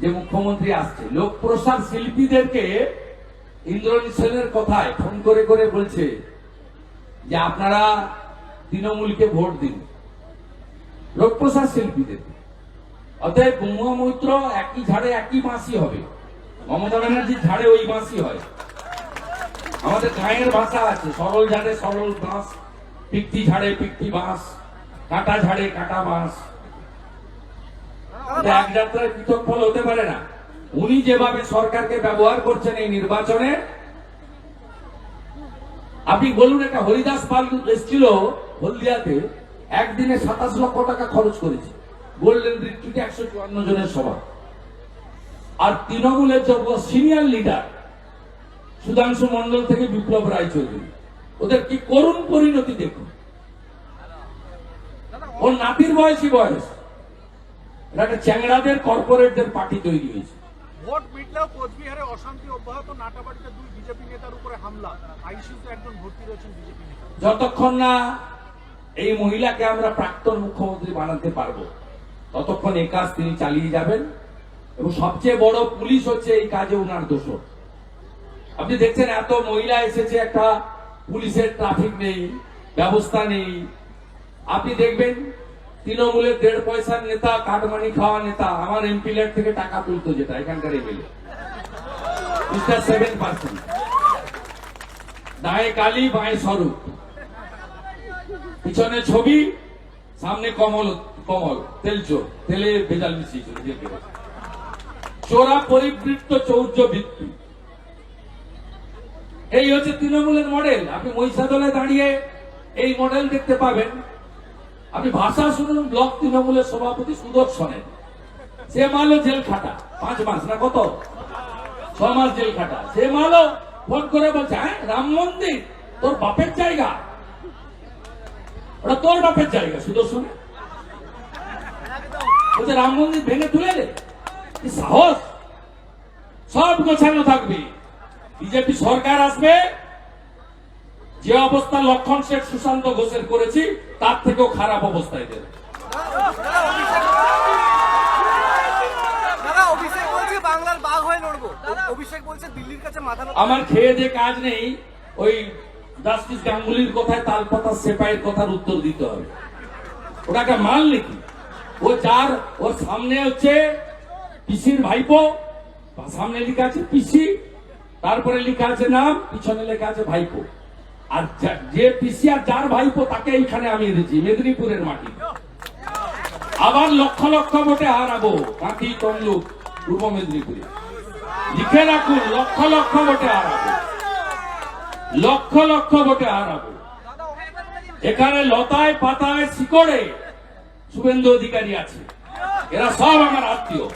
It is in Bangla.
যে মুখ্যমন্ত্রী আসছে লোক প্রসার শিল্পীদেরকে ইন্দ্রনীল সেনের কথায় ফোন করে করে বলছে যে আপনারা তৃণমূলকে ভোট দিন, লোকপ্রসার শিল্পীদের। অতএব গঙ্গা মৈত্র একই ঝাড়ে একই মাসি হবে। মমতা ব্যানার্জির ঝাড়ে ওই মাসি হয়। আমাদের গায়ের ভাষা আছে, সরল ঝাড়ে সরল বাঁশ, পিকটি ঝাড়ে পিকটি বাঁশ, কাটা ঝাড়ে কাটা বাঁশ। এক পৃথক ফল হতে পারে না। উনি যেভাবে সরকারকে ব্যবহার করছেন এই নির্বাচনে, আপনি বলুন একটা হরিদাস পাল এসেছিল হলদিয়াতে, একদিনে সাতাশ লক্ষ টাকা খরচ করেছে। গোল্ডেন রিট্রিটে একশো চুয়ান্ন জনের সভা। আর তৃণমূলের যত সিনিয়র লিডার, সুধাংশু মন্ডল থেকে বিপ্লব রায় চৌধুরী, ওদের কি করুণ পরিণতি দেখুন? ওর নাতির বয়সী বয়স। এটা একটা চ্যাংড়াদের কর্পোরেটদের পার্টি তৈরি হয়েছে। ভোট মিটলেও কোচবিহারে অশান্তি অব্যাহত। নাটাবাড়িতে দুই বিজেপি নেতার উপরে হামলা। আইসিউতে একজন ভর্তি রয়েছেন বিজেপি নেতা। যতক্ষণ না এই মহিলাকে আমরা প্রাক্তন মুখ্যমন্ত্রী বানাতে পারব ততক্ষণ এই কাজ তিনি চালিয়ে যাবেন এবং সবচেয়ে বড় পুলিশ হচ্ছে এই কাজে উনার দোষ আপনি দেখছেন এত মহিলা এসেছে একটা পুলিশের ট্রাফিক নেই ব্যবস্থা নেই। আপনি দেখবেন তৃণমূলের দেড় পয়সার নেতা কাটমানি খাওয়া নেতা, আমার এমপি থেকে টাকা তুলতো যেটা এখানকার এমএলএ দায়ে কালি স্বরূপ। পিছনে ছবি, সামনে কমল কমল, তেল তেলে ভেজাল মিশিয়েছিল চোরা পরিবৃত্ত চৌর্য বৃত্তি এই হচ্ছে তৃণমূলের মডেল আপনি মহিষাদলে দাঁড়িয়ে এই মডেল দেখতে পাবেন। আপনি ভাষা শুনুন, ব্লক তৃণমূলের সভাপতি সুদর্শনের সে মালো জেল খাটা, পাঁচ মাস না কত? ছ মাস জেল খাটা। সে মালো ফোন করে বলছে হ্যাঁ রাম মন্দির, তোর বাপের জায়গা? ওটা তোর বাপের জায়গা, সুদর্শন বলছে, রাম মন্দির ভেঙে তুলে দে। সাহস? সব গোছানো থাকবে। বিজেপি সরকার আসবে যে অবস্থা লক্ষণ শেখ সুশান্ত ঘোষের করেছি তার থেকেও খারাপ অবস্থায় দেবে দাদা অভিষেক বাংলার বাঘ অভিষেক বলছে দিল্লির কাছে মাথা আমার খেয়ে যে কাজ নেই ওই জাস্টিস গাঙ্গুলির কথায় তালপাতা সেপাইয়ের কথার উত্তর দিতে হবে। ওটাকে মাল নাকি ও যার ওর সামনে হচ্ছে পিসির ভাইপো সামনে লেখা আছে পিসি তারপরে লেখা আছে নাম পিছনে লেখা আছে ভাইপো। আর যে পিসি আর যার ভাইপো, তাকে এইখানে আমি এনেছি, মেদিনীপুরের মাটি। আবার লক্ষ লক্ষ ভোটে হারাবো কাঁথি তমলুক, পূর্ব মেদিনীপুরে। লিখে রাখুন, লক্ষ লক্ষ ভোটে হারাবো। লক্ষ লক্ষ ভোটে হারাবো। এখানে লতায় পাতায় শিকড়ে শুভেন্দু অধিকারী আছে। এরা সব আমার আত্মীয়।